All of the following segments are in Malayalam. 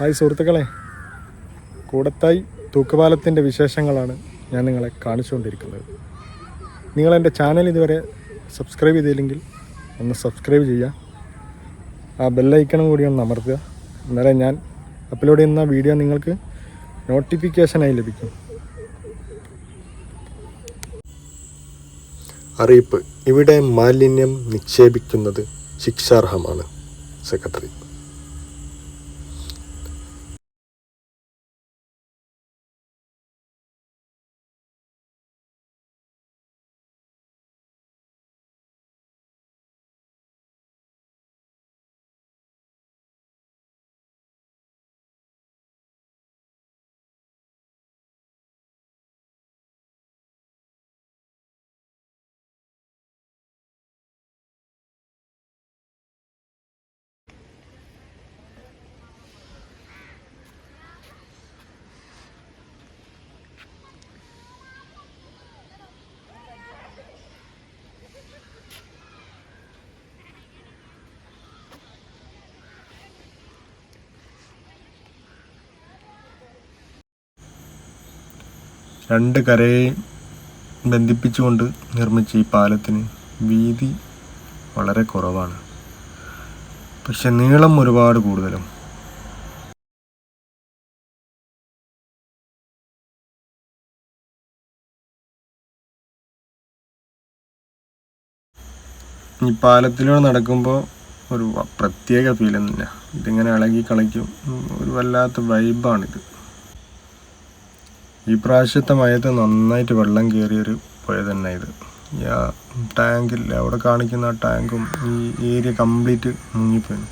ഹായ് സുഹൃത്തുക്കളെ. കൂടത്തായി തൂക്കുപാലത്തിന്റെ വിശേഷങ്ങളാണ് ഞാൻ നിങ്ങളെ കാണിച്ചുകൊണ്ടിരിക്കുന്നത്. നിങ്ങളെന്റെ ചാനൽ ഇതുവരെ സബ്സ്ക്രൈബ് ചെയ്തില്ലെങ്കിൽ ഒന്ന് സബ്സ്ക്രൈബ് ചെയ്യുക. ആ ബെല്ലൈക്കണം കൂടി ഒന്ന് അമർത്തുക. അന്നേരം ഞാൻ അപ്ലോഡ് ചെയ്യുന്ന വീഡിയോ നിങ്ങൾക്ക് നോട്ടിഫിക്കേഷനായി ലഭിക്കും. അറിയിപ്പ് ഇവിടെ മാലിന്യം നിക്ഷേപിക്കുന്നത് ശിക്ഷാർഹമാണ്. സെക്രട്ടറി രണ്ട് കരയെയും ബന്ധിപ്പിച്ചുകൊണ്ട് നിർമ്മിച്ച ഈ പാലത്തിന് വീതി വളരെ കുറവാണ്. പക്ഷെ നീളം ഒരുപാട് കൂടുതലും. ഈ പാലത്തിലൂടെ നടക്കുമ്പോൾ ഒരു പ്രത്യേക ഫീൽ ഇതിങ്ങനെ ഇളകി കളിക്കും. ഒരു വല്ലാത്ത വൈബാണിത് ഈ പ്രാവശ്യത്തെ മഴയത്ത് നന്നായിട്ട് വെള്ളം കയറിയൊരു പുഴ തന്നെ ഇത്. ആ ടാങ്കിൽ അവിടെ കാണിക്കുന്ന ആ ടാങ്കും ഈ ഏരിയ കംപ്ലീറ്റ് മുങ്ങിപ്പോയി.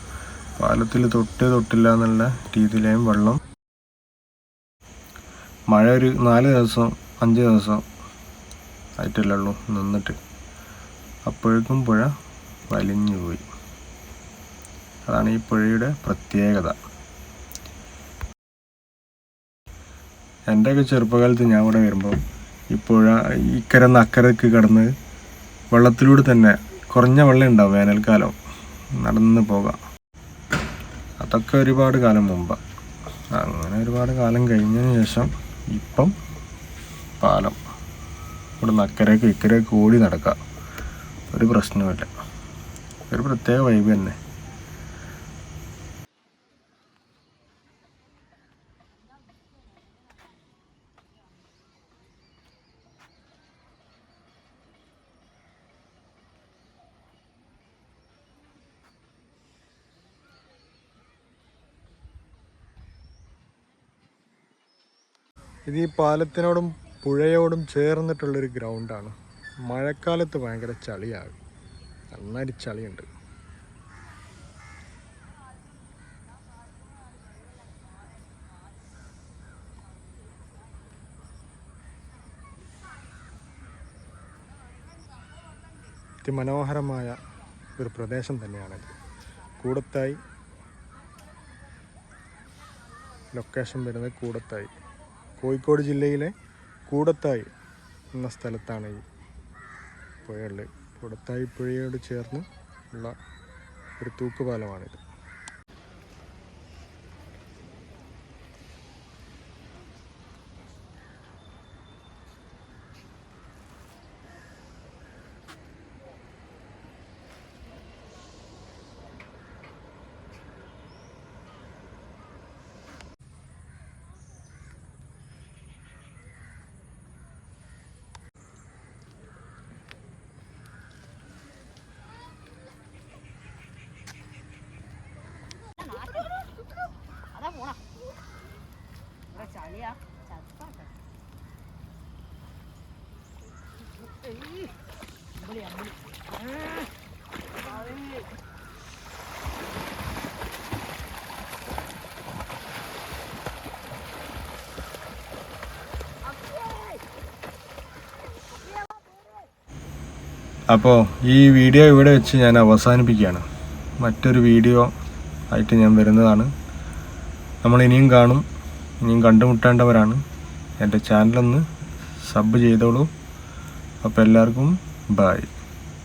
പാലത്തിൽ തൊട്ടേ തൊട്ടില്ല എന്നുള്ള രീതിയിലായും വെള്ളം. മഴ ഒരു നാല് ദിവസം അഞ്ച് ദിവസം ആയിട്ടല്ലേ ഉള്ളൂ നിന്നിട്ട്. അപ്പോഴേക്കും പുഴ വലിഞ്ഞു പോയി അതാണ് ഈ പുഴയുടെ പ്രത്യേകത. എന്റെയൊക്കെ ചെറുപ്പകാലത്ത് ഞാൻ ഇവിടെ വരുമ്പോൾ ഈ പുഴ ഇക്കര നിന്ന് അക്കരക്ക് കടന്ന് വെള്ളത്തിലൂടെ തന്നെ കുറഞ്ഞ വെള്ളം ഉണ്ടാവും വേനൽക്കാലം. നടന്ന് പോകാം. അതൊക്കെ ഒരുപാട് കാലം മുമ്പാണ് അങ്ങനെ ഒരുപാട് കാലം കഴിഞ്ഞതിന് ശേഷം ഇപ്പം പാലം. ഇവിടെ നിന്ന് അക്കരക്ക് ഇക്കരക്ക് ഓടി നടക്കാം. ഒരു പ്രശ്നവുമില്ല. ഒരു പ്രത്യേക വൈബ് തന്നെ. ഇത് ഈ പാലത്തിനോടും പുഴയോടും ചേർന്നിട്ടുള്ളൊരു ഗ്രൗണ്ടാണ്. മഴക്കാലത്ത് ഭയങ്കര ചളിയാകും. നന്നായിട്ട് ചളിയുണ്ട്. അതിമനോഹരമായ ഒരു പ്രദേശം തന്നെയാണിത്. കൂടത്തായി. ലൊക്കേഷൻ വരുന്നത് കൂടത്തായി. കോഴിക്കോട് ജില്ലയിലെ കൂടത്തായി എന്ന സ്ഥലത്താണ് ഈ പുഴയുള്ളത്. കൂടത്തായി പുഴയോട് ചേർന്ന് ഉള്ള ഒരു തൂക്കുപാലമാണിത്. ചളിയാ അപ്പോൾ ഈ വീഡിയോ ഇവിടെ വെച്ച് ഞാൻ അവസാനിപ്പിക്കുകയാണ്. മറ്റൊരു വീഡിയോ ആയിട്ട് ഞാൻ വരുന്നതാണ്. നമ്മൾ ഇനിയും കാണും. ഇനിയും കണ്ടുമുട്ടേണ്ടവരാണ്. എന്റെ ചാനലൊന്ന് സബ് ചെയ്തോളൂ. അപ്പോൾ എല്ലാവർക്കും ബായ്